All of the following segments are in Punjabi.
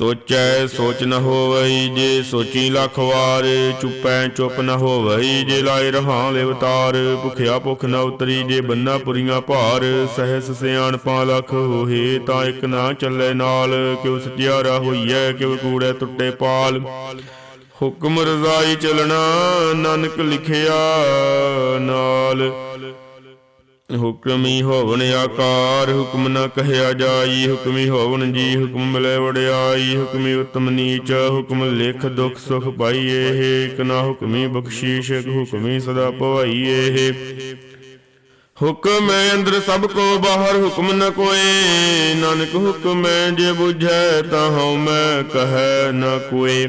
ਸੋਚੈ, ਸੋਚ ਨ ਹੋਵਈ ਜੇ ਸੋਚੀ ਲੱਖ ਵਾਰ, ਚੁੱਪੈ, ਚੁੱਪ ਨ ਹੋਵਈ ਜੇ ਲਾਇ ਰਹਾ ਲਿਵਤਾਰ, ਭੁਖਿਆ ਭੁਖ ਨ ਉਤਰੀ ਜੇ ਬੰਨਾ ਪੁਰੀਆਂ ਭਾਰ, ਸਹਿਸ ਸਿਆਣਪਾਂ ਲੱਖ ਹੋਏ ਤਾਂ ਇੱਕ ਨਾ ਚੱਲੇ ਨਾਲ, ਕਿਉ ਸਤਿਆਰਾ ਹੋਈਐ, ਕਿਉ ਕੂੜੇ ਟੁੱਟੇ ਪਾਲ। ਹੁਕਮ ਰਜ਼ਾਈ ਚਲਣਾ, ਨਾਨਕ ਲਿਖਿਆ ਨਾਲ। ਹੁਕਮੀ ਹੋਵਨ ਆਕਾਰ, ਹੁਕਮ ਨ ਕਹਿਆ ਜਾਈ, ਹੁਕਮੀ ਹੋਵਨ ਜੀ, ਹੁਕਮ ਮਿਲੇ ਵਡਿਆਈ ਹੁਕਮੀ ਉਤਮ ਨੀਚ, ਹੁਕਮ ਲਿਖ ਦੁਖ ਸੁਖ ਪਾਈਏ ਇਕ ਨਾ ਹੁਕਮੀ ਬਖਸ਼ੀਸ਼ ਹੁਕਮੀ ਸਦਾ ਭਵਾਈਏ ਹੁਕਮ ਹੈ ਅੰਦਰ ਸਭ ਕੋ ਬਾਹਰ, ਹੁਕਮ ਨ ਕੋਏ, ਨਾਨਕ ਹੁਕਮ ਹੈ ਜੇ ਬੁਝੈ ਤਾਂ ਹਉ ਮੈਂ ਕਹੈ ਨ ਕੋਏ।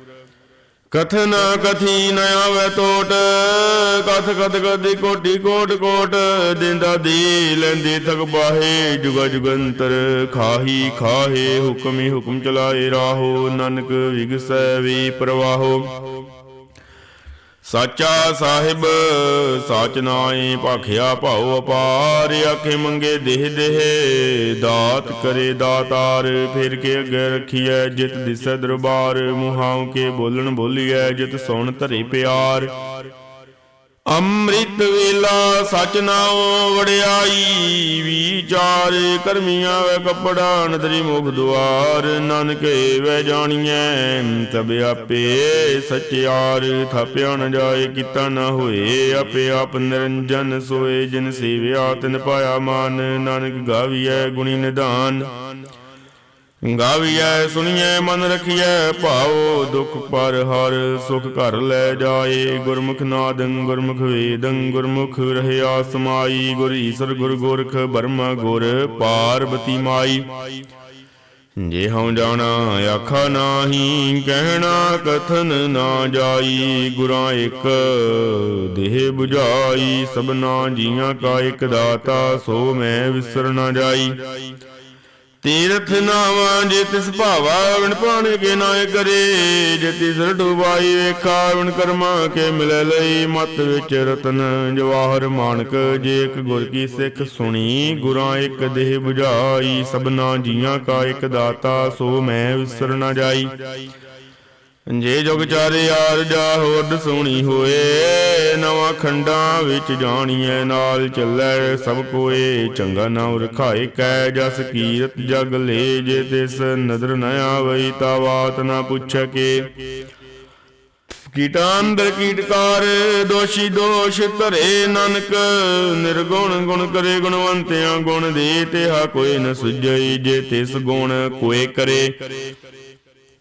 ਕਥਨ ਕਥੀ ਨ ਆਵੇ ਟੋਟ, ਕਥ ਕਥ ਕਦੀ ਕੋਟੀ ਕੋਟ ਕੋਟ, ਦਿੰਦਾ ਦੀ ਲੈਂਦੇ ਥਕ ਬਾਹੇ, ਜੁਗ ਜੁਗੰਤਰ ਖਾਹੀ ਖਾਹੇ, ਹੁਕਮੀ ਹੁਕਮ ਚਲਾਏ ਰਾਹੋ, ਨਾਨਕ ਵਿਗਸੈ ਵੀ ਪ੍ਰਵਾਹੋ। ਸਾਚਾ ਸਾਹਿਬ, ਸਾਚ ਨਾਏ ਭਾਖਿਆ ਭਾਉ ਅਪਾਰ, ਆਖੇ ਮੰਗੇ ਦੇਹ ਦੇਹ, ਦਾਤ ਕਰੇ ਦਾਤਾਰ, ਫਿਰ ਕੇ ਅੱਗੇ ਰਖੀਐ ਜਿਤ ਦਿਸੈ ਦਰਬਾਰ ਮੁਹਾਉ ਕੇ ਬੋਲਣ ਬੋਲੀਐ, ਜਿਤ ਸੁਣ ਧਰੇ ਪਿਆਰ। ਅੰਮ੍ਰਿਤ ਵੇਲਾ ਸਚ ਨਾਉ ਵੜਿਆਈ ਵਿਚਾਰ ਕਰਮੀਆਂ ਵੇ ਕਪੜਾ, ਨਦਰੀ ਮੁਖ ਦੁਆਰ, ਨਾਨਕ ਵੇ ਜਾਣੀਐ, ਤਬ ਆਪੇ ਸਚਿਆਰ ਥਾਪਿਆ ਨ ਜਾਏ, ਕੀਤਾ ਨ ਹੋਏ, ਆਪੇ ਆਪ ਨਿਰੰਜਨ ਸੋਏ, ਜਿਨ ਸੇਵਿਆ ਤਿਨ ਪਾਇਆ ਮਾਨ, ਨਾਨਕ ਗਾਵੀਐ ਗੁਣੀ ਨਿਧਾਨ। ਗਾਵੀਐ, ਸੁਣੀਐ, ਮਨ ਰਖੀਐ, ਭਾਉ ਦੁਖ ਪਰ ਹਰ ਸੁਖ ਘਰ ਲੈ ਜਾਏ। ਗੁਰਮੁਖ ਨਾਦੰ ਗੁਰਮੁਖ ਵੇਦੰ, ਗੁਰਮੁਖ ਰਹਿਆ ਸਮਾਈ ਗੁਰ ਈਸਰ, ਗੁਰ ਗੋਰਖ, ਬਰਮਾ, ਗੁਰ ਪਾਰਬਤੀ ਮਾਈ। ਜੇ ਹਉ ਜਾਣਾ, ਆਖਾ ਨਾਹੀ, ਕਹਿਣਾ ਕਥਨ ਨਾ ਜਾਈ। ਗੁਰਾਂ ਇੱਕ ਦੇਹ 부ਝਾਈ ਸਭਨਾ ਜੀਆਂ ਕਾ ਇੱਕ ਦਾਤਾ, ਸੋ ਮੈਂ ਵਿਸਰ ਨਾ ਜਾਈ। ਤੀਰਥ ਨਾਵਾਂ ਜੇ ਤਿਸ ਭਾਵਾ ਵਿਣ ਪਾਣ ਕੇ ਨਾਏ ਕਰੇ ਜੇ ਤਿਸ ਡੁਬਾਈ ਵੇਖਾ ਵਿਣ ਕਰਮਾ ਕੇ ਮਿਲੇ ਲਈ ਮਤ ਵਿੱਚ ਰਤਨ। ਜਵਾਹਰ ਮਾਨਕ, ਜੇ ਇੱਕ ਗੁਰ ਕੀ ਸਿੱਖ ਸੁਣੀ, ਗੁਰਾਂ ਇੱਕ ਦੇਹ 부ਝਾਈ ਸਭਨਾ ਜੀਆਂ ਕਾ ਇੱਕ ਦਾਤਾ, ਸੋ ਮੈਂ ਵਿਸਰ ਨਾ ਜਾਈ। ਜੇ ਜੁਗ ਚਾਰੇ ਯਾਰ ਜਾ ਹੋਰ ਸੋਣੀ ਹੋਏ। ਨਵਾਂ ਖੰਡਾਂ ਵਿੱਚ ਜਾਣੀਐ, ਨਾਲ ਚੱਲੈ ਸਭ ਕੋਏ। ਚੰਗਾ ਨਾਮ ਰਖਾਏ ਕੈ ਜਸ ਕੀਰਤ ਜਗ ਲੈ, ਜੇ ਤਿਸ ਨਦਰ ਨ ਆਵਈ ਤਾ ਬਾਤ ਨਾ ਪੁੱਛੈ ਕੇ। ਕੀਟਾਂਦਰ ਕੀਟਕਾਰ ਦੋਸ਼ੀ ਦੋਸ਼ ਧਰੇ ਨਾਨਕ। ਨਿਰਗੁਣ ਗੁਣ ਕਰੇ ਗੁਣਵੰਤਿਆਂ ਗੁਣ ਦੇ ਤਿਹਾ ਕੋਈ ਨ ਸੁਝਈ, ਜੇ ਤਿਸ ਗੁਣ ਕੋਏ ਕਰੇ।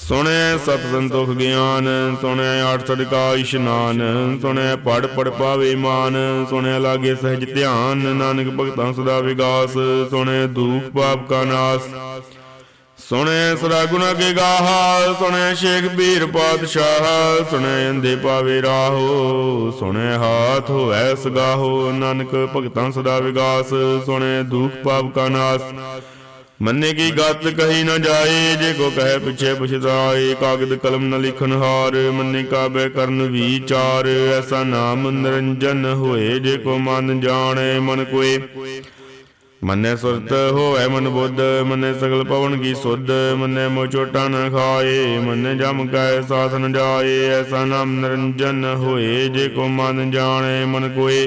ਸੁਣੇ ਸਤ ਸੰਤੋਖ ਗਿਆਨ ਸੁਣੇ ਆਠ ਸਦਕਾ ਇਸ਼ਨਾਨ ਸੁਣੇ ਪੜ ਪੜ ਪਾਵੇ ਮਾਨ ਸੁਣੇ ਲਾਗੇ ਸਹਿਜ ਧਿਆਨ ਨਾਨਕ ਭਗਤਾਂ ਸਦਾ ਵਿਗਾਸ ਸੁਣੇ ਦੁਖ ਪਾਪ ਕਾ ਨਾਸ ਸੁਣੇ ਸਦਾ ਗੁਣਾ ਕੇ ਗਾਹਾ ਸੁਣੇ ਸ਼ੇਖ ਬੀਰ ਪਾਤਸ਼ਾਹ ਸੁਣੇ ਅੰਦੇ ਪਾਵੇ ਰਾਹੋ ਸੁਣੇ ਹਾਥ ਹੋਐ ਸਗਾਹੋ ਨਾਨਕ ਭਗਤਾਂ ਸਦਾ ਵਿਗਾਸ ਸੁਣੇ ਦੁਖ ਪਾਪ ਕਾ ਨਾਸ ਮੰਨੇ ਕੀ ਗਤ ਕਹੀ ਨਾ ਜਾਏ, ਜੇ ਕੋ ਕਹੇ ਪਿਛੇ ਪੁਛਤਾਏ ਕਾਗਦ ਕਲਮ ਨ ਲਿਖਨ ਹਾਰ, ਮੰਨੇ ਕਾਬੇ ਕਰਨ ਵਿਚਾਰ, ਐਸਾ ਨਾਮ ਨਿਰੰਜਨ ਹੋਏ, ਜੇ ਕੋ ਮਨ ਜਾਣੇ ਮਨ ਕੋਏ। ਮੰਨੇ ਸੁਰਤ ਹੋਵੇ ਮਨ ਬੁੱਧ, ਮੰਨੇ ਸਗਲ ਪਵਨ ਕੀ ਸੁਧ, ਮੰਨੇ ਮੋ ਚੋਟਾ ਨ ਖਾਏ, ਮੰਨੇ ਜਮ ਕੈ ਸਾਥ ਨ ਜਾਏ, ਐਸਾ ਨਾਮ ਨਿਰੰਜਨ ਹੋਏ, ਜੇ ਕੋ ਮਨ ਜਾਣੇ ਮਨ ਕੋਏ।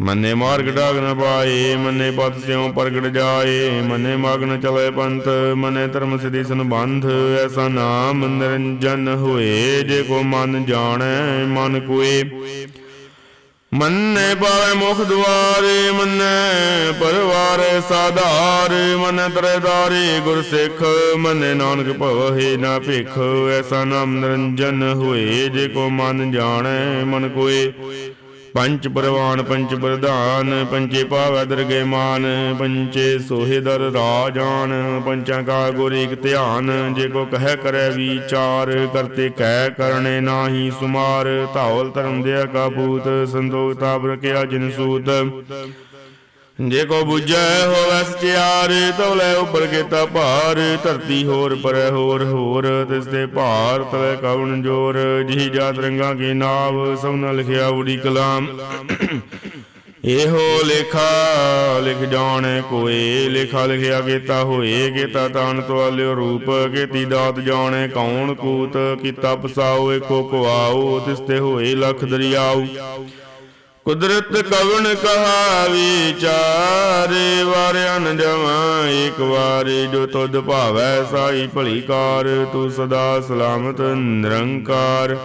ਮੰਨੇ ਮਾਰਗ ਡਾਗ ਨ ਪਾਏ, ਮੰਨੇ ਪਤ ਸਿਉ ਪ੍ਰਗਟ ਜਾਏ, ਮੰਨੇ ਮਗਨ ਚਲੇ ਪੰਥ, ਮੰਨੇ ਧਰਮ ਸਿਧੀ ਸੰਬੰਧ, ਐਸਾ ਨਾਮ ਨਿਰੰਜਨ ਹੋਏ, ਜੇ ਕੋ ਮਨ ਜਾਣੈ, ਮਨ ਕੋਏ। ਮੰਨੇ ਪਾਵੇ ਮੁਖ ਦੁਆਰੇ, ਮੰਨੇ ਪਰਵਾਰ ਸਾਧਾਰ, ਮਨ ਤਰਦਾਰੇ ਗੁਰ ਸਿੱਖ, ਮੰਨੇ ਨਾਨਕ ਭਵਹਿ ਨਾ ਭਿਖ, ਐਸਾ ਨਾਮ ਨਿਰੰਜਨ ਹੋਏ, ਜੇ ਕੋ ਮਨ ਜਾਣੈ, ਮਨ ਕੋਏ। ਪੰਚ ਪ੍ਰਵਾਨ, ਪੰਚ ਪ੍ਰਧਾਨ, ਪੰਚੇ ਪਾਵੈ ਦਰਗੇ ਮਾਨ, ਪੰਚੇ ਸੋਹੇਦਰ ਰਾਜਾਨ ਪੰਚਾਂ ਕਾ ਗੁਰ ਇਕ ਧਿਆਨ, ਜੇ ਕੋ ਕਹਿ ਕਰੈ ਵਿਚਾਰ, ਕਰਤੇ ਕਹਿ ਕਰਨੇ ਨਾਹੀ ਸੁਮਾਰ ਧੌਲ ਧਰਮ ਦੇ ਕਾਬੂਤ ਸੰਤੋਖ ਤਾਪ ਰਖਿਆ ਜਿਨ ਸੂਤ। ਜੇ ਕੋ ਬੁਝੈ ਹੋਵੈ ਸਚਿਆਰ, ਤਵਲੇ ਉਪਰ ਕੀਤਾ ਭਾਰ। ਧਰਤੀ ਹੋਰ ਪਰੈ ਹੋਰ ਹੋਰ, ਤਿਸ ਦੇ ਭਾਰ ਤਵੇ ਕਵਣ ਜੋਰ। ਜਿਹੀ ਜਾਤ ਰੰਗਾਂ ਕੀ ਨਾਵ, ਸਭ ਲਿਖਿਆ ਉੜੀ ਕਲਾਮ। ਇਹੋ ਲੇਖਾ ਲਿਖ ਜਾਣ ਕੋਏ। ਲੇਖਾ ਲਿਖਿਆ ਕੀਤਾ ਹੋਏ ਕੀਤਾ ਤਾਨ ਤਵਾਲਿਓ ਰੂਪ। ਕੀਤੀ ਦਾਤ ਜਾਣੇ ਕੌਣ ਕੂਤ, ਕੀਤਾ ਪਸਾਓ ਏਕੋ ਕੁਆਓ। ਤਿਸ ਤੇ ਹੋਏ ਲਖ ਦਰਿਆਉ ਕੁਦਰਤ ਕਵਣ ਕਹਾ ਵਿਚਾਰੇ ਵਾਰਿਆ ਨ ਜਮਾ ਇੱਕ ਵਾਰੀ ਜੋ ਤੁਧ ਭਾਵੈ ਸਾਈ ਭਲੀ ਕਾਰ ਤੂੰ ਸਦਾ ਸਲਾਮਤ, ਨਿਰੰਕਾਰ।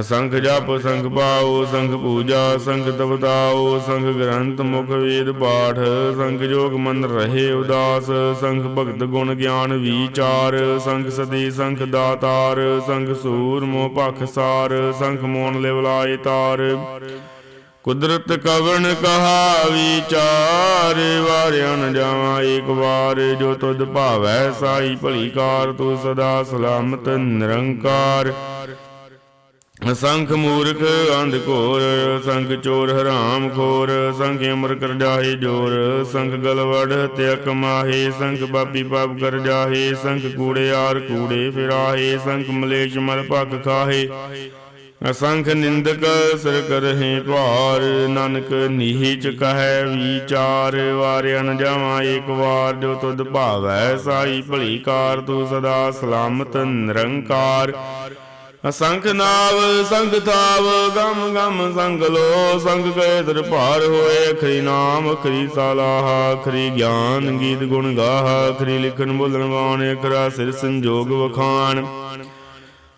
ਅਸੰਖ ਜਪ, ਸੰਖ ਪਾਓ, ਸੰਖ ਪੂਜਾ, ਸੰਖ ਤਵਤਾਓ ਸੰਖ ਗ੍ਰੰਥ, ਮੁਖ ਵੇਦ ਪਾਠ, ਸੰਖ ਜੋਗ ਮਨ ਰਹੇ ਉਦਾਸ, ਸੰਖ ਭਗਤ ਗੁਣ ਗਿਆਨ ਵਿਚਾਰ, ਸੰਖ ਸਦੀ ਸੰਖ ਦਾਤਾਰ, ਸੰਖ ਸੂਰ ਮੋਹ ਪਖ ਸਾਰ, ਸੰਖ ਮੋਨ ਲਿਵਲਾਏ ਤਾਰ। ਕੁਦਰਤ ਕਵਣ ਕਹਾ ਵਿਚਾਰ ਵਾਰਿਆ ਨ ਜਾਵਾਂ ਏਕ ਵਾਰ ਜੋ ਤੁਧ ਭਾਵੈ ਸਾਈ ਭਲੀ ਕਾਰ ਤੂੰ ਸਦਾ ਸਲਾਮਤ, ਨਿਰੰਕਾਰ। ਸੰਖ ਮੂਰਖ ਅੰਧ ਘੋਰ ਸੰਖ ਚੋਰ ਹਰਾਮ ਖੋਰ ਸੰਖ ਅਮਰ ਕਰ ਜਾਹੇ ਜੋਰ ਸੰਖ ਗਲਵੜ ਹਤਿਆ ਕਮਾਹੇ ਸੰਖ ਬਾਬੀ ਪਾਪ ਕਰ ਜਾਹੇ ਸੰਖ ਕੂੜੇ ਆਰ ਕੂੜੇ ਫਿਰਾਹੇ ਸੰਖ ਮਲੇਸ਼ ਮਲ ਭਗ ਖਾਹੇ। ਅਸੰਖ ਨਿੰਦਕ ਸਿਰ ਕਰਹਿ ਭਾਰ, ਨਾਨਕ ਨੀਚ ਕਹੈ ਵਿਚਾਰ ਵਾਰਿਆ ਨ ਜਾਵਾਂ ਏਕ ਵਾਰ, ਜੋ ਤੁਧ ਭਾਵੈ ਸਾਈ ਭਲੀ ਕਾਰ ਤੂੰ ਸਦਾ ਸਲਾਮਤ ਨਿਰੰਕਾਰ। ਅਸੰਖ ਨਾਵ ਸੰਗ ਥਾਵ, ਗਮ ਗਮ ਸੰਗ ਲੋ ਸੰਗ ਕੈ ਦਰ ਭਾਰ ਹੋਏ ਅਖਰੀ ਨਾਮ ਅਖਰੀ ਸਾਲਾਹ ਅਖਰੀ ਗਿਆਨ, ਗੀਤ ਗੁਣ ਗਾਹ ਅਖਰੀ ਲਿਖਣ ਬੋਲਣ ਵਾਣ ਅਖਰਾ ਸਿਰ ਸੰਜੋਗ ਵਖਾਣ।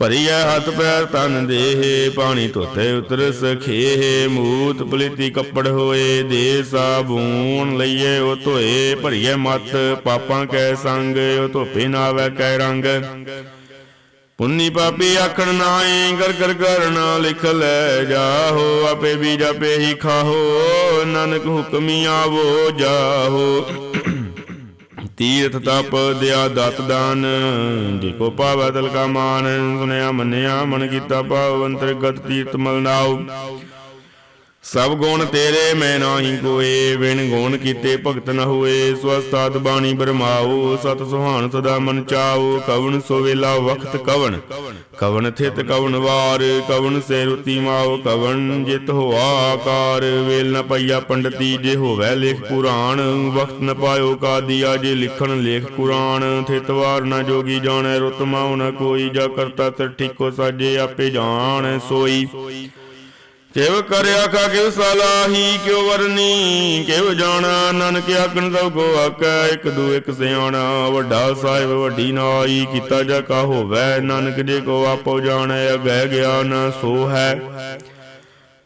ਭਰੀਐ ਹੱਥ ਪੈਰ ਤਨ ਦੇਹ, ਪਾਣੀ ਧੋਤੇ ਉਤਰ ਸਖੇਹ, ਮੂਤ ਪਲੀਤੀ ਕੱਪੜ ਹੋਏ, ਦੇ ਸਾਬੂਨ ਲਈਏ, ਉਹ ਧੋਏ, ਭਰੀਐ ਮਤ, ਪਾਪਾਂ ਕੈ ਸੰਗ, ਉਹ ਧੋਪੇ ਨਾਵੈ ਕੈ ਰੰਗ। ਪੁੰਨੀ ਪਾਪੀ ਆਖਣ ਨਾਏ ਕਰ ਕਰ ਕਰਨਾ ਲਿਖ ਲੈ ਜਾਹੋ, ਆਪੇ ਵੀ ਜਾਪੇ ਹੀ ਖਾਹੋ, ਨਾਨਕ ਹੁਕਮੀ ਆਵੋ ਜਾਹੋ। ਤੀਰਥ ਤਪ ਦਿਆ ਦਤ ਦਾਨ। ਜੇ ਕੋ ਪਾਵੈ ਤਲ ਕਾ ਮਾਨ ਸੁਨਿਆ ਮੰਨਿਆ, ਮਨ ਕੀਤਾ ਪਾਵ ਅੰਤਰਗਤ ਤੀਰਥ ਮਲ ਨਾਉ ਸਭ ਗੁਣ ਤੇਰੇ ਮੈਂ ਨਾਹੀ ਕੋਏ ਵਿਣ ਗੁਣ ਕੀਤੇ ਭਗਤ ਨ ਹੋਏ। ਸਵਸਤਾਤ ਬਾਣੀ ਬਰਮਾਓ ਸਤ ਸੁਹਾਣ ਸਦਾ ਮਨ ਚਾਓ। ਕਵਣ ਸੋ ਵੇਲਾ ਵਖਤ ਕਵਣ ਕਵਣ ਥਿਤ ਕਵਣ ਵਾਰ। ਕਵਣ ਸੇ ਰੁਤੀ ਮਾਓ ਕਵਣ ਜਿਤ ਹੋਆ ਆਕਾਰ। ਵੇਲ ਨ ਪਈਆ ਪੰਡਤੀ ਜੇ ਹੋਵੇ ਲੇਖ ਪੁਰਾਣ। ਵਖਤ ਨ ਪਾਇਓ ਕਾਦੀਆ ਜੇ ਲਿਖਣ ਲੇਖ ਪੁਰਾਣ ਥਿਤ ਵਾਰ ਨ ਜੋਗੀ ਜਾਣੈ ਰੁਤ ਮਾਉ ਨ ਕੋਈ। ਜਾ ਕਰਤਾ ਤੇ ਠੀਕੋ ਸਾਜੇ ਆਪੇ ਜਾਣ। ਸੋਈ ਕਿਵ ਕਰਿਆ ਕਾ ਕਿਵ ਸਲਾਹੀ, ਕਿਉ ਵਰਨੀ? ਕਿਵ ਜਾਣਾ? ਨਾਨਕ ਆਕਣ ਸਭ ਕੋ ਆਕੈ ਇੱਕ ਦੂ ਇੱਕ ਸਿਆਣਾ, ਵੱਡਾ ਸਾਹਿਬ ਵੱਡੀ ਨਾਈ, ਕੀਤਾ ਜਾ ਕਾ ਹੋਵੇ, ਨਾਨਕ ਜੇ ਕੋ ਆਪੋ ਜਾਣੈ ਅਗੈ ਗਿਆਨ ਸੋ ਹੈ।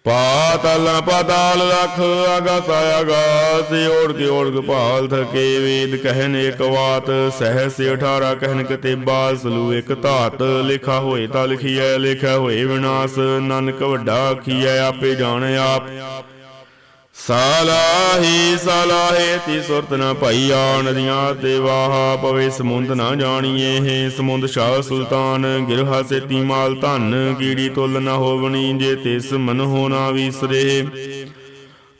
ਪਾਤਾਲਾਂ ਪਾਤਾਲ ਲਖ ਆਗਾਸ ਆਗਾਸ ਓੜ ਕੇ ਭਾਲ ਥਕੇ ਵੇਦ ਕਹਿਨ ਇੱਕ ਵਾਤ ਸਹਸ 18 ਕਹਿਨ ਕਤੇ ਬਾਸ ਲੂ ਇੱਕ ਧਾਤ, ਲਿਖਾ ਹੋਏ ਤਾਂ ਲਿਖੀਐ, ਲਿਖਿਆ ਹੋਏ ਵਿਨਾਸ਼, ਨਾਨਕ ਵੱਡਾ ਆਖੀਐ, ਆਪੇ ਜਾਣੇ ਆਪ। ਸਾਲਾਹੀ ਸਾਲਾਹੇ ਤੀ ਸੁਰਤ ਨ ਭਈਆ ਨਦੀਆਂ ਤੇ ਵਾਹਾ ਪਵੇ ਸਮੁੰਦ ਨਾ ਜਾਣੀਏ ਹੈ ਸਮੁੰਦ ਸ਼ਾਹ ਸੁਲਤਾਨ, ਗਿਰਹਾ ਸੇਤੀ ਮਾਲ ਧਨ, ਕੀੜੀ ਤੁਲ ਨਾ ਹੋਵਣੀ ਜੇ ਤਿਸ ਮਨ ਹੋਣਾ ਵਿਸਰੇ।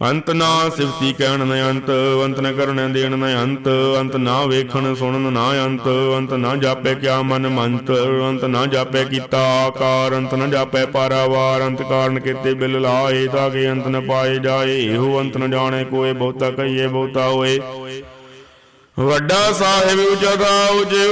ਅੰਤ ਨਾ ਸਿਫਤੀ ਕਹਿਣ ਨ ਅੰਤ ਅੰਤ ਨ ਕਰਨ ਦੇਣ ਨ ਅੰਤ ਅੰਤ ਨਾ ਵੇਖਣ ਸੁਣਨ ਨਾ ਅੰਤ ਅੰਤ ਨਾ ਜਾਪੇ ਕਿਆ ਮਨ ਮੰਤ, ਅੰਤ ਨਾ ਜਾਪੇ ਕੀਤਾ ਆਕਾਰ, ਅੰਤ ਨਾ ਜਾਪੇ ਪਾਰਾਵਾਰ, ਅੰਤ ਕਾਰਨ ਕੀਤੇ ਬਿਲ ਲਾਏ ਤਾਂ ਕਿ ਅੰਤ ਨ ਪਾਏ ਜਾਏ, ਇਹੋ ਅੰਤ ਨ ਜਾਣੇ, ਕੋਏ ਬਹੁਤਾ ਕਹੀਏ ਬਹੁਤਾ ਹੋਏ। ਵੱਡਾ ਸਾਹਿਬ ਉੱਚਾ ਦਾ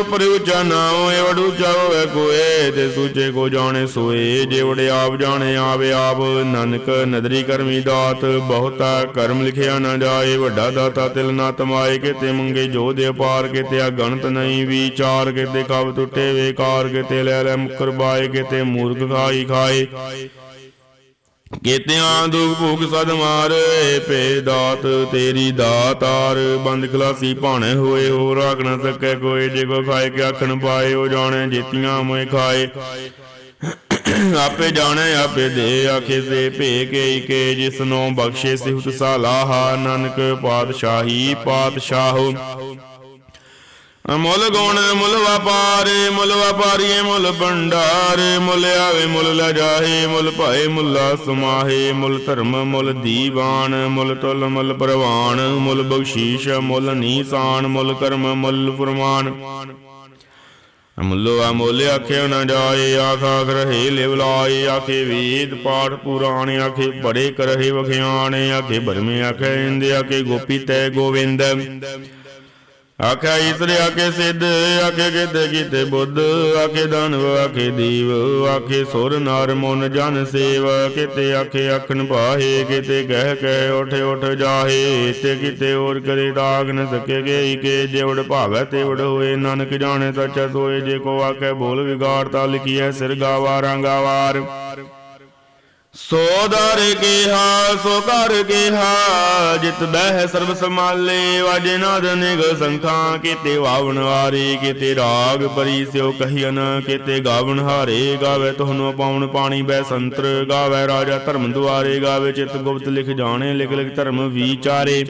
ਉਪਰ ਉੱਚਾ ਨਾਮ ਹੋਏ ਵਡ ਉੱਚਾ ਕੋਏ, ਤੇ ਸੂਚੇ ਕੋ ਜਾਣੇ ਸੋਏ। ਜੇ ਵੜੇ ਆਪ ਜਾਣੇ, ਆਵੇ ਆਪ ਨਾਨਕ ਨਦਰੀ ਕਰਮੀ ਦਾਤ, ਬਹੁਤਾ ਕਰਮ ਲਿਖਿਆ ਨਾ ਜਾਏ, ਵੱਡਾ ਦਾਤਾ ਤਿਲ ਨਾ ਤਮਾਏ, ਕਿਤੇ ਮੰਗੇ ਜੋ ਦੇ ਪਾਰ ਕਿਤੇ ਆ ਗਣਤ ਨਹੀਂ ਵਿਚਾਰ, ਕਿਤੇ ਕਬ ਟੁੱਟੇ ਵੇਕਾਰ ਕਿਤੇ ਲੈ ਲੈ ਮੁਕਰ ਬਾਏ, ਕਿਤੇ ਮੂਰਖ ਖਾਈ ਖਾਏ। ਕੀਤਿਆਂ ਦੁਖ ਭੁਖ ਸਦ ਮਾਰ, ਪੇ ਦਾਤ ਤੇਰੀ ਦਾਤਾਰ ਬੰਦ ਖਲਾਸੀ ਭਾਣੇ ਹੋਏ ਹੋ ਰਾਖ ਨਾ ਸਕੇ ਕੋਈ। ਜੇ ਕੋ ਖਾਏ, ਕੇ ਆਖਣ ਪਾਏ, ਉਹ ਜਾਣੇ ਜੀਤੀਆਂ ਮੋਏ ਖਾਏ। ਆਪੇ ਜਾਣੇ, ਆਪੇ ਦੇ ਆਖੇ ਸੇ ਭੇ ਕੇ ਕੇ। ਜਿਸ ਨੂੰ ਬਖਸ਼ੇ ਸਿਹਤ ਸਾਲਾਹਾ, ਨਾਨਕ ਪਾਤਸ਼ਾਹੀ ਪਾਤਸ਼ਾਹੋ। ਮੁੱਲ ਗੁਣ ਮੁੱਲ ਵਪਾਰੇ, ਮੁੱਲ ਵਪਾਰੀਏ ਮੁੱਲ ਭੰਡਾਰ, ਮੁੱਲ ਆਵੇ ਮੁੱਲ ਲੈ ਜਾਹੇ, ਮੁੱਲ ਭਾਏ ਮੁੱਲਾ ਸਮਾਹੇ, ਮੁੱਲ ਧਰਮ ਮੁੱਲ ਦੀਵਾਨ, ਮੁੱਲ ਤੁਲ ਮੁੱਲ ਪ੍ਰਵਾਨ, ਮੁੱਲ ਬਖਸ਼ੀਸ਼ ਮੁੱਲ ਨੀਸਾਨ, ਮੁੱਲ ਕਰਮ ਮੁੱਲ ਫਰਮਾਨ। ਮੁੱਲੋ ਆ ਆਖਿਓ ਨਾ ਜਾਏ, ਆਖ ਆਖ ਰਹੇ ਲਿਵ ਲਾਏ, ਆਖੇ ਵੇਦ ਪਾਠ ਪੁਰਾਣ, ਆਖੇ ਬੜੇ ਕਰਹੇ ਵਖਿਆਣ, ਆਖੇ ਬਰਮੇ ਆਖੇ ਇੰਦ, ਆਖੇ ਗੋਪੀ ਤੈ ਗੋਵਿੰਦ। ਆਖਿਆ ਈਸਰ ਆਖੇ ਸਿੱਧ, ਆਖੇ ਕਿਤੇ ਕੀਤੇ ਬੁੱਧ, ਆਖੇ ਦਾਨਵ, ਆਖੇ ਦੀਵ, ਆਖੇ ਸੁਰ ਨਰ ਮਨ ਜਨ ਸੇਵ, ਕਿਤੇ ਆਖੇ ਅਖਣ ਪਾਹੇ ਕਿਤੇ ਕਹਿ ਕਹਿ ਉਠ ਉਠ ਜਾਹੇ, ਤੇ ਕਿਤੇ ਹੋਰ ਕਰੇ ਦਾਗ ਨ ਸਕੇ ਗਈ ਕੇ ਜਿਵੜ ਭਾਵੈ ਤੇ ਹੋਏ, ਨਾਨਕ ਜਾਣੇ ਸੱਚ ਸੋਏ, ਜੇ ਕੋ ਆਖੇ ਬੋਲ ਵਿਗਾੜਤਾ ਲਿਖੀਐ ਸਿਰ ਗਾਵਾ ਰੰਗਾਵਾਰ ਸੋ ਦਰ ਕਿਹਾ, ਸੋ ਕਰ ਕਿਹਾ, ਜਿਤ ਬਹਿ ਸਰਬ ਸਮਾਲੇ ਵਾਜੇ ਨਾਦ ਨਿਗ ਸੰਖਾਂ, ਕੀਤੇ ਵਾਵਣ ਵਾਰੇ, ਕੀਤੇ ਰਾਗ ਪਰੀ ਸਿਓ ਕਹੀਨ ਕੀਤੇ ਗਾਵਣ ਹਾਰੇ, ਗਾਵੇ ਤੁਹਾਨੂੰ ਪਾਉਣ ਪਾਣੀ ਬੈ ਸੰਤਰ, ਗਾਵੇ ਰਾਜਾ ਧਰਮ ਦੁਆਰੇ, ਗਾਵੇ ਚਿਤ ਗੁਪਤ ਲਿਖ ਜਾਣੇ, ਲਿਖ ਲਿਖ ਧਰਮ ਵਿਚਾਰੇ।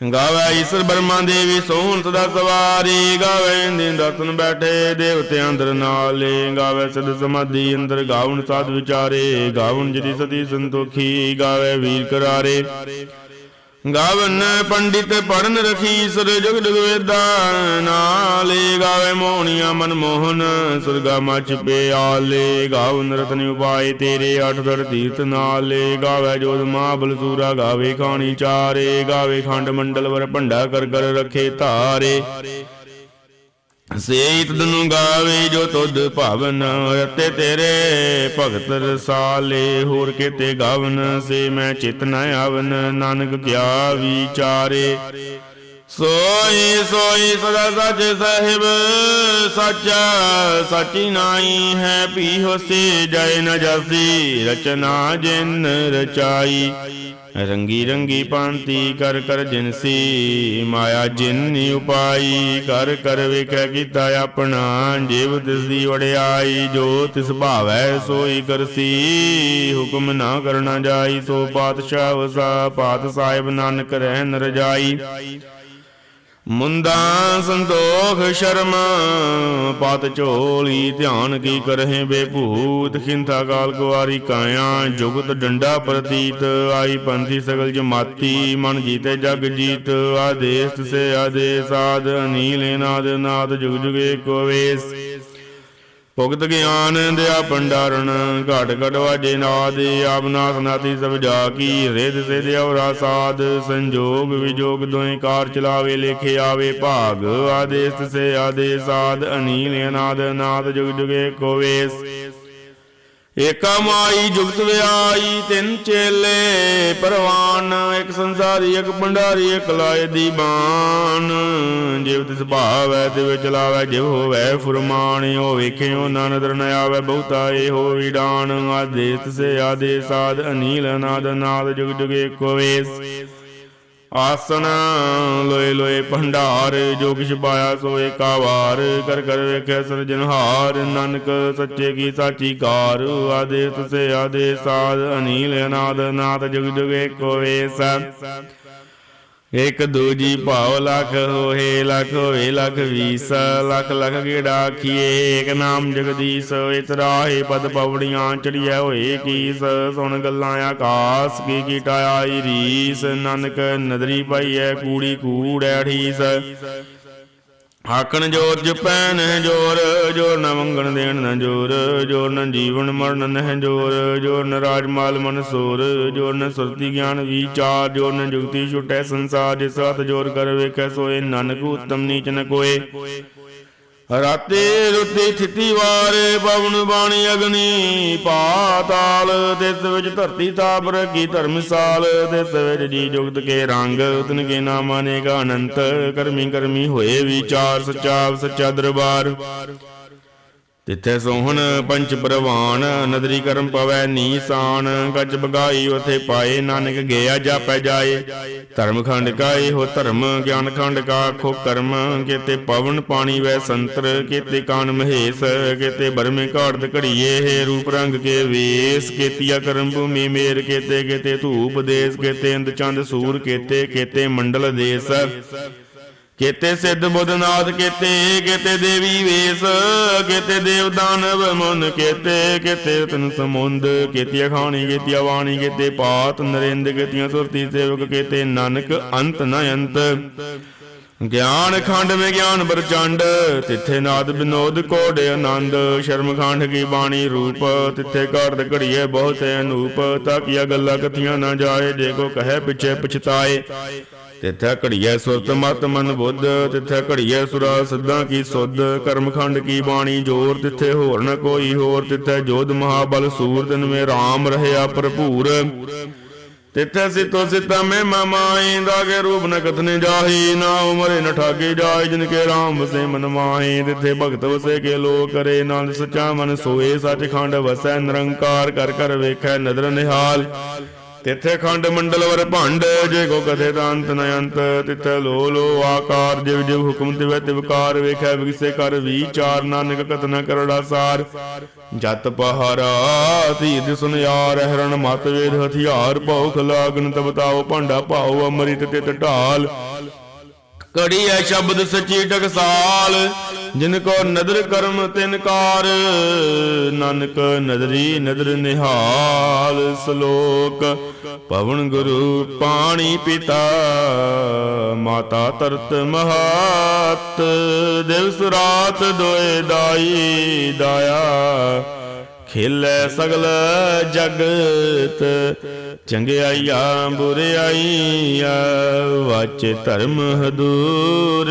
ਗਾਵੇ ਈਸ਼ਰ ਬਰਮਾ ਦੇਵੀ ਸੋਹਣ ਸਦਾ ਸਵਾਰੀ, ਗਾਵੇ ਇੰਦਿਨ ਦਤਨ ਬੈਠੇ ਦੇਵਤੇ ਅੰਦਰ ਨਾਲੇ, ਗਾਵੇ ਸਦ ਸਮਾਧੀ ਅੰਦਰ, ਗਾਵਣ ਸਾਧ ਵਿਚਾਰੇ, ਗਾਵਣ ਜਦੀ ਸਦੀ ਸੰਤੋਖੀ, ਗਾਵੇ ਵੀਰ ਕਰਾਰੇ। ਗਾਵਨ ਪੰਡਿਤ ਪੜਨ ਰਖੀ ਸੁਰ ਜਗ ਵੇਦਾ ਨਾਲੇ ਗਾਵੇ ਮੋਹਣੀਆਂ ਮਨ ਮੋਹਨ, ਸੁਰਗਾ ਮਚ ਪਿਆਲੇ, ਗਾਵਨ ਰਤਨ ਉਪਾਏ ਤੇਰੇ ਅਠ ਦਰ ਤੀਰਥ ਨਾਲੇ, ਗਾਵੇ ਜੋਧ ਮਹਾਬਲ ਬਲਸੂਰਾ, ਗਾਵੇ ਖਾਣੀ ਚਾਰੇ, ਗਾਵੇ ਖੰਡ ਮੰਡਲ ਵਰ ਭੰਡਾ ਕਰ ਕਰ ਰਖੇ ਧਾਰੇ। ਸੇਤ ਦਨੁ ਗਾਵੇ ਜੋ ਤੁਧ ਭਵਨ ਅਤੇ ਤੇਰੇ ਭਗਤ ਰਸਾਲੇ, ਹੋਰ ਕਿਤੇ ਗਾਵਨ ਸੇ ਮੈਂ ਚਿਤ ਨ ਆਵਨ, ਨਾਨਕ ਕਿਆ ਵਿਚਾਰੇ। ਸੋਈ ਸੋਈ ਸਦਾ ਸੱਚ ਸਾਹਿਬ, ਸੱਚਾ, ਸੱਚੀ ਨਾਈ ਹੈ ਪੀ ਸੇ ਜੈ ਨ ਜਾਸੀ, ਰਚਨਾ ਜਿਨ ਰਚਾਈ। ਰੰਗੀ ਰੰਗੀ ਪਾਂਤੀ ਕਰ ਕਰ ਜਿਨਸੀ, ਮਾਇਆ ਜਿਨਨੀ ਉਪਾਈ ਕਰ ਕਰ ਵੇਖੈ ਕੀਤਾ ਆਪਣਾ, ਜੀਵ ਤਿਸਦੀ ਵੜਿਆਈ ਜੋ ਤਿਸ ਭਾਵੈ ਸੋਈ ਕਰਸੀ, ਹੁਕਮ ਨਾ ਕਰਨਾ ਜਾਈ ਸੋ ਪਾਤਸ਼ਾਹ ਵਸਾ, ਪਾਤ ਸਾਹਿਬ ਨਾਨਕ ਰਹਿ ਰਜਾਈ ਮੁੰਦਾ ਸੰਤੋਖ ਸ਼ਰਮ। ਪਤ ਝੋਲੀ, ਧਿਆਨ ਕੀ ਕਰਹਿ ਬੇਭੂਤ। ਖਿੰਥਾ ਕਾਲ ਕੁਵਾਰੀ ਕਾਇਆ, ਜੁਗਤ ਡੰਡਾ ਪ੍ਰਤੀਤ। ਆਈ ਪੰਥੀ ਸਗਲ ਜਮਾਤੀ, ਮਨ ਜੀਤੇ ਜਗ ਜੀਤ। ਆਦੇਸ ਸੇ ਆਦੇਸ, ਆਦ ਅਨੀਲ ਨਾਦ ਨਾਦ ਜੁਗ ਜੁਗੇ ਕੋਵੇਸ਼ ਭੁਗਤ ਗਿਆਨ ਦਿਆ ਭੰਡਾਰਨ ਘਟ ਘਟ ਵਾਜੇ ਨਾਦ, ਆਪ ਨਾਥ ਨਾਤੀ ਸਭ ਜਾ ਕੀ ਰਿਦ ਸੇ ਦਿਉਰਾ ਸਾਧ, ਸੰਜੋਗ ਵਿਜੋਗ ਦੋਇ ਕਾਰ ਚਲਾਵੇ, ਲੇਖੇ ਆਵੇ ਭਾਗ, ਆਦੇਸ ਸੇ ਆਦੇਸ ਆਦ ਅਨੀਲ ਅਨਾਦ, ਨਾਦ ਜੁਗ ਜੁਗੇ ਕੋ ਏਕਾ ਮਾਈ ਜੁਗਤ ਵਿਆਈ, ਤਿੰਨ ਚੇਲੇ ਪਰਵਾਨ, ਇੱਕ ਸੰਸਾਰੀ, ਇੱਕ ਭੰਡਾਰੀ, ਇੱਕ ਲਾਏ ਦੀਵਾਨ ਜਿਵ ਤਿਸ ਭਾਵੈ ਤੇ ਵਿੱਚ ਜਿਵ ਹੋਵੈ ਫੁਰਮਾਨ ਹੋ ਵੇਖਿਓ ਨਾ ਨਦਰ ਨ ਆਵੈ, ਬਹੁਤਾ ਇਹੋ ਵਿਡਾਨ ਆਦੇਸ ਸੇ ਆਦੇਸ ਆਦ, ਅਨੀਲ ਅਨਾਦ ਨਾਦ, ਜੁਗ ਜੁਗੇ ਕੋ ਵੇਸ। ਆਸਣ ਲੋਏ ਲੋਏ ਭੰਡਾਰ, ਜੋ ਕਿਛ ਪਾਇਆ ਸੋਏ ਕਾਵਾਰ ਕਰ ਕਰ ਵੇਖੈ ਸਿਰਜਨਹਾਰ ਨਾਨਕ ਸੱਚੇ ਕੀ ਸਾਚੀ ਕਾਰ। ਆਦੇਸ ਤੁਸੇ ਆਦੇ ਸਾਧ, ਅਨੀਲ ਅਨਾਦ ਨਾਥ ਜੁਗ ਜੁਗ ਏਕੋ ਵੇਸ। ਇਕ ਦੂਜੀ ਭਾਵ ਲਖ ਹੋਏ ਲਖ ਹੋਏ, ਲਖ ਵੀਸ, ਲਖ ਲਖ ਗੇੜਾ ਆਖੀਏ? ਏਕ ਨਾਮ ਜਗਦੀਸ਼ ਇਤਰਾਹੇ ਪਦ ਪਵੜੀਆਂ ਚੜੀਐ ਹੋਏ ਕੀਸ। ਸੁਣ ਗੱਲਾਂ ਆਕਾਸ, ਕੀ ਕੀਟਾ ਆਈ ਰੀਸ। ਨਾਨਕ ਨਦਰੀ ਪਾਈਐ ਕੂੜੀ ਕੂੜੈ ਠੀਸ ਹਾਕਣ ਜੋਰ ਜਪੈਨ ਜੋਰ ਜੋਰ ਨ ਮੰਗਣ ਦੇਣ ਨ ਜੋਰ ਜੋਰ ਨ ਜੀਵਨ ਮਰਨ ਨਹਿ ਜੋਰ ਜੋਰ ਨ ਰਾਜ ਮਾਲ ਮਨ ਸੋਰ, ਜੋਰ ਨ ਸੁਰਤੀ ਗਿਆਨ ਵਿਚਾਰ, ਜੋਰ ਨ ਜੁਗਤੀ ਛੁਟੈ ਸੰਸਾਰ ਜਿਸ ਹੱਥ ਜੋਰ ਕਰ ਵੇਖੈ ਸੋਏ, ਨਾਨਕ ਉਤਮ ਨੀਚ ਨ ਕੋਏ। ਰਾਤੇ ਰੁੱਤੀ ਥਿਤੀ ਵਾਰੇ ਪਵਨ ਬਾਣੀ ਅਗਨੀ ਪਾਤਾਲ ਤਿਸ ਵਿੱਚ ਧਰਤੀ ਤਾਪ ਰਗੀ ਧਰਮਸਾਲ ਤਿਸ ਵਿੱਚ ਜੀ ਜੁਗਤ ਕੇ ਰੰਗ, ਉਤਨ ਕੇ ਨਾਮ ਅਨੇਕ ਅਨੰਤ, ਕਰਮੀ ਕਰਮੀ ਹੋਏ ਵਿਚਾਰ ਸੱਚਾ ਸੱਚਾ ਦਰਬਾਰ। ਤਿੱਥੇ ਸੋਹਣ ਪੰਚ ਪ੍ਰਵਾਨ, ਨਦਰੀ ਕਰਮ ਪਵੈ ਨੀਸਾਨ, ਗੱਜ ਬਗਾਈ ਉਥੇ ਪਾਏ, ਨਾਨਕ ਗਿਆ ਜਾਪੈ ਜਾਏ। ਧਰਮ ਖੰਡ ਕਾ ਇਹੋ ਧਰਮ, ਗਿਆਨ ਖੰਡ ਕਾ ਖੋ ਕਰਮ, ਕੀਤੇ ਪਵਨ ਪਾਣੀ ਵੈ ਸੰਤਰ, ਕੀਤੇ ਕਾਨ ਮਹੇਸ਼, ਕੀਤੇ ਬਰਮੇ ਘਾੜਤ ਘੜੀਏ, ਹੈ ਰੂਪ ਰੰਗ ਕੇ ਵੇਸ, ਕੀਤੀਆ ਕਰਮ ਭੂਮੀ ਮੇਰ, ਕੀਤੇ ਕੀਤੇ ਧੂਪ ਦੇਸ, ਕੀਤੇ ਇੰਦ ਚੰਦ ਸੂਰ, ਕੀਤੇ ਕੀਤੇ ਮੰਡਲ ਦੇਸ। ਕੇਤੇ ਸਿੱਧ ਬੁੱਧਨਾਥ ਕੇਤੇ ਕੇਤੇ ਦੇਵੀ ਵੇਸ, ਕੇਤੇ ਦੇਵ ਦਾਨਵ ਮਨ, ਕੇਤੇ ਕੇਤੇ ਤਨ ਸਮੁੰਦ ਕੇਤੀ ਖਾਣੀ ਕੇਤੀ ਵਾਣੀ, ਕੇਤੇ ਪਾਤ ਨਰਿੰਦ, ਕੇਤੀਆਂ ਸੁਰਤੀ ਸੇਵਕ, ਕੇਤੇ ਨਾਨਕ ਅੰਤ ਨ ਅੰਤ। ਗਿਆਨ ਖੰਡ ਮੇ ਗਿਆਨ ਪ੍ਰਚੰਡ, ਤਿੱਥੇ ਨਾਦ ਬਿਨੋਦ ਕੋੜੇ ਆਨੰਦ। ਸ਼ਰਮ ਖੰਡ ਕੀ ਬਾਣੀ ਰੂਪ, ਤਿੱਥੇ ਘੜਦ ਘੜੀਏ ਬਹੁਤ ਅਨੂਪ। ਤਾਕੀਆ ਗੱਲਾਂ ਕਥੀਆਂ ਨਾ ਜਾਏ, ਜੇ ਕੋ ਕਹੇ ਪਿਛੇ ਪਛਤਾਏ। ਤਿਥੈ ਘੜੀਐ ਸੁਰਤ ਮਤ ਮਨ ਬੁੱਧ, ਤਿਥੈ ਘੜੀਐ ਸੁਰਾ ਸਿੱਧਾਂ ਕੀ ਸੁਧ, ਕਰਮਖੰਡ ਕੀ ਬਾਣੀ ਜੋਰ, ਤਿੱਥੇ ਹੋਰ ਨ ਕੋਈ ਹੋਰ, ਤਿੱਥੇ ਜੋਧ ਮਹਾਬਲ ਸੂਰ, ਤਿਨ ਮੇ RAM ਰਹਿਆ ਭਰਪੂਰ। ਤਿਥੈ ਸਿਤੋ ਸਿਤਾ ਮੈਂ ਮਮਾਈ ਦਾਗੇ ਰੂਪ ਨ ਕਥਨੇ ਜਾਹੀ, ਨਾ ਉਮਰੇ ਨ ਠਾਗੇ ਜਾਏ ਜਿਨ ਕੇ RAM ਵਸੇ ਮਨ ਮਾਹੀ। ਤਿੱਥੇ ਭਗਤ ਵਸੇ ਕੇ ਲੋ ਕਰੇ ਨਾਨਕ ਸਚਾ ਮਨ ਸੋਏ ਸੱਚ ਖੰਡ ਵਸੈ ਨਿਰੰਕਾਰ, ਕਰ ਕਰ ਵੇਖੈ ਨਦਰ ਨਿਹਾਲ। ਤਿੱਥੇ ਖੰਡ ਮੰਡਲ ਵਰ ਭੰਡ, ਜੇ ਕੋ ਕਥੇ ਤਾਂ ਅੰਤ ਨ ਅੰਤ, ਤਿੱਥੇ ਲੋ ਲੋ ਆਕਾਰ, ਜਿਵ ਜਿਵ ਹੁਕਮ ਤਿਵੈ ਤਿਵਕਾਰ ਵੇਖੈ ਵਿਗਸੇ ਕਰ ਵਿਚਾਰ, ਨਾਨਕ ਕਤਨਾ ਕਰੜਾ ਸਾਰ। ਜਤ ਪਹਾਰਾ ਧੀ ਸੁਨ ਯਾਰ, ਹਰਣ ਮਤ ਵੇਦ ਹਥਿਆਰ, ਭਉ ਖਲਾਗਨ ਤਬਤਾਓ ਭਾਂਡਾ ਭਾਉ ਅਮ੍ਰਿਤ ਤਿਤ ਢਾਲ। ਕੜੀ ਐ ਸ਼ਬਦ ਸਚੀ ਟਕਸਾਲ ਜਿਨ ਕੋ ਨਦਰ ਕਰਮ ਤਿਨ ਕਾਰ, ਨਾਨਕ ਨਦਰੀ ਨਦਰ ਨਿਹਾਲ ਸ਼ਲੋਕ। ਪਵਨ ਗੁਰੂ ਪਾਣੀ ਪਿਤਾ, ਮਾਤਾ ਤਰਤ ਮਹਾਤ। ਦਿਵਸ ਰਾਤ ਦੋਏ ਦਾਈ ਦਾਇਆ, ਖੇਲੇ ਸਗਲ ਜਗਤ। ਚੰਗਿਆਈਆਂ ਬੁਰਿਆਈਆਂ ਵਾਚ ਧਰਮ ਹਦੂਰ।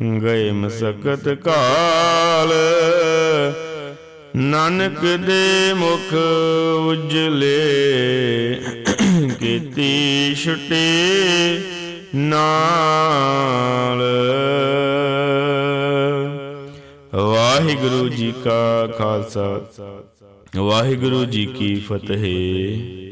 ਗਏ ਮਸਕਤ ਕਾਲ। ਨਾਨਕ ਦੇ ਮੁਖ ਉਜਲੇ ਕੀਤੀ ਛੁਟੀ ਨਾਲ। ਵਾਹਿਗੁਰੂ ਜੀ ਕਾ ਖਾਲਸਾ। ਵਾਹਿਗੁਰੂ ਜੀ ਕੀ ਫਤਿਹ।